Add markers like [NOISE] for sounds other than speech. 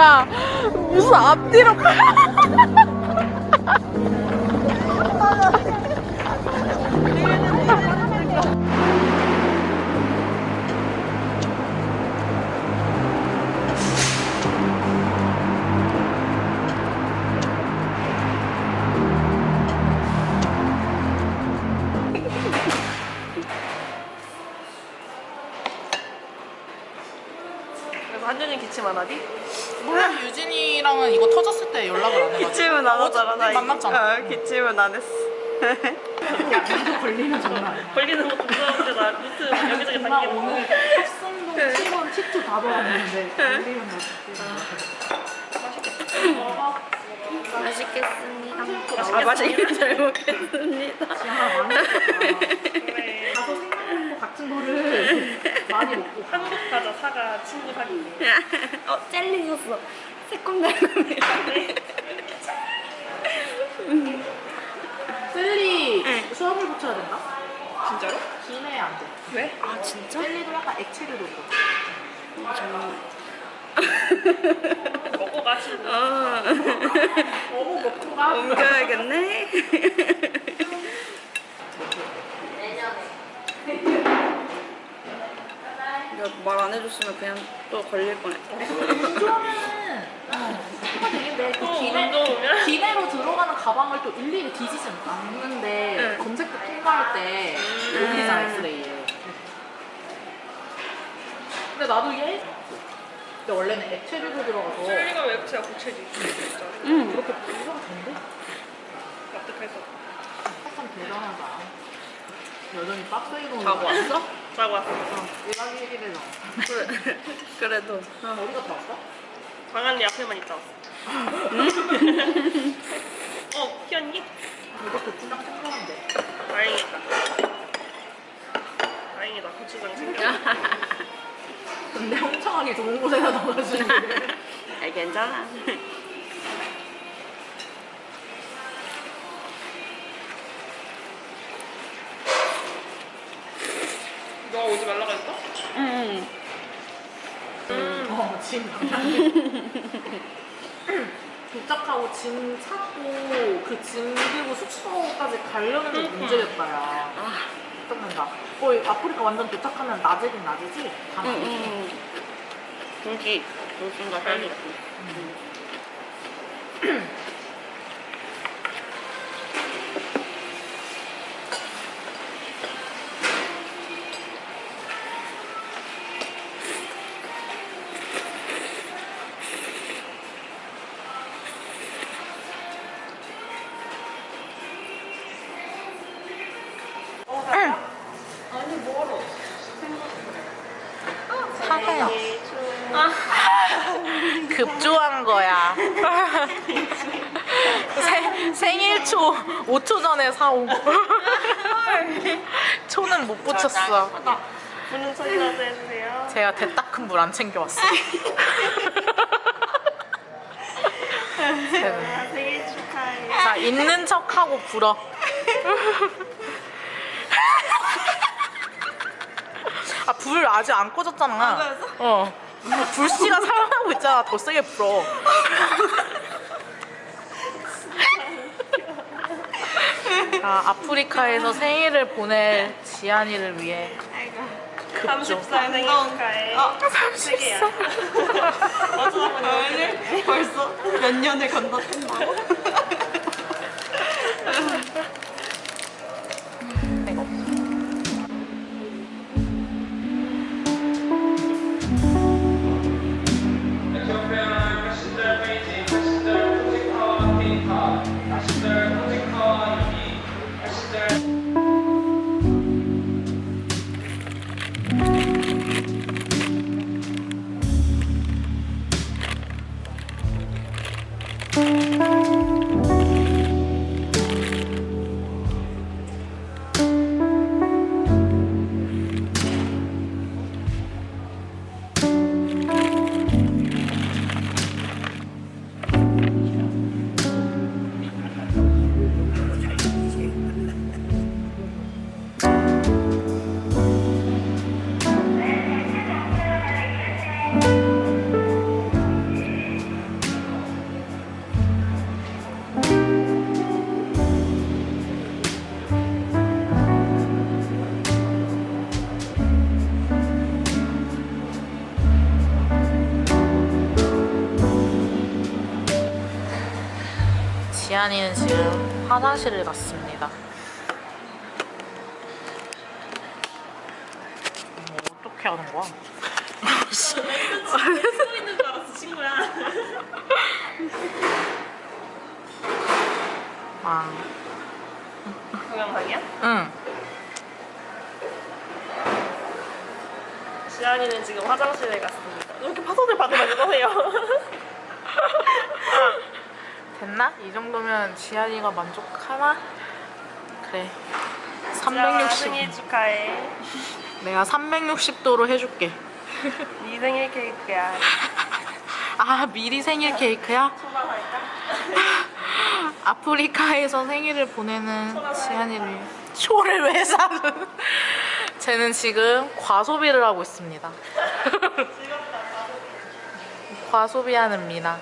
야 무슨 앞뒤로 [LAUGHS] 그래서 한준이 기침 안 하디? 몰라 유진이랑은 이거 터졌을 때 연락을 안 해가지고 기침은 안 하잖아. 어제 만났잖아 어, 기침은 안 했어. 걸리면 장난 아니야 걸리는 것도 무서운데 나 루트 여기저기 나 다니게 오늘 합성동 7번 치트 다 먹었는데 걸리면 나 맛있겠습니다. 아, 맛있게 잘 먹겠습니다 가서 생각먹고 같은 거를 많이 먹고 가. 사과 친구 사귀기 [LAUGHS] 어, 젤리 줬어. 새콤달콤이야. 셀리 수압을 붙여야 된다? 진짜로? 기내 안돼 왜? 아, 진짜? 셀리도 약간 액체로 들고 먹고 가 친구 어, 어머 [LAUGHS] 먹고 가 옮겨야겠네. 말 안 해 줬으면 그냥 또 걸릴 뻔했다. 운전은 어, 되는데 그또 기내 운동 오면? 기내로 들어가는 가방을 또 일일이 뒤지진 않는데 응. 검색도 통과할 때 여기서 엑스레이에 근데 나도 얘 근데 원래는 액체류로 들어가서 셀리가 왜 제가 고체지 응. 이렇게 이러면 된대? 납득해서 참 대단하다 여전히 박스이로 자고 왔어? [LAUGHS] 자고 왔어 일하기 일이래 나 그래. [LAUGHS] 그래도. 어디 갔다 왔어? 방안리 앞에만 있다 왔어 [LAUGHS] 어 피었니? 이거 고추장 챙겼는데 다행이다 다행이다 고추장 챙겨 [LAUGHS] 근데 홍창하게 좋은 곳에다 넣어가지고 아, 괜찮아. 말라고 했어? 응. 어, 짐. 도착하고 짐 찾고 그 짐 들고 숙소까지 가려는 게 문제였다, 야. 아, 짜증난다. 거의 아프리카 완전 도착하면 낮이긴 낮이지? 밤 응? 응. 둘기, 둘기가 살겠지. 사 급조한 거야. [LAUGHS] 생, 생일 초 5초 전에 사온 거. [LAUGHS] 초는 못 붙였어. 무는 소리 나서 해주세요 제가 대따 큰 물 안 챙겨왔어. 아, [LAUGHS] 생일 축하해 자, 있는 척하고 불어. 아, 불 아직 안 꺼졌잖아. 어. 불씨가 살아나고 있잖아. 더 세게 불어. 아, 아프리카에서 생일을 보낼 지안이를 위해 급조. 30살 생일 축하해 어, 30살 어쩌다 보니 오늘 벌써 몇 년을 건너뛴다고? 지안이는 지금 화장실을 갔습니다. 뭐 어떻게 하는 거야? 쓰고 있는 줄 알았어 친구야. 아, 동영상이야? 응. 지안이는 지금 화장실에 갔습니다. 이렇게 파손을 받으면 그러세요. [LAUGHS] 됐나? 이 정도면 지안이가 만족하나? 그래. 지안아 360. 생일 축하해. [LAUGHS] 내가 360도로 해줄게. [LAUGHS] 네 생일 케이크야. [LAUGHS] 아, 미리 생일 케이크야? 아프리카에서 생일을 보내는 지안이를 초를 왜 사는? 쟤는 지금 과소비를 하고 있습니다. 과소비하는 미나.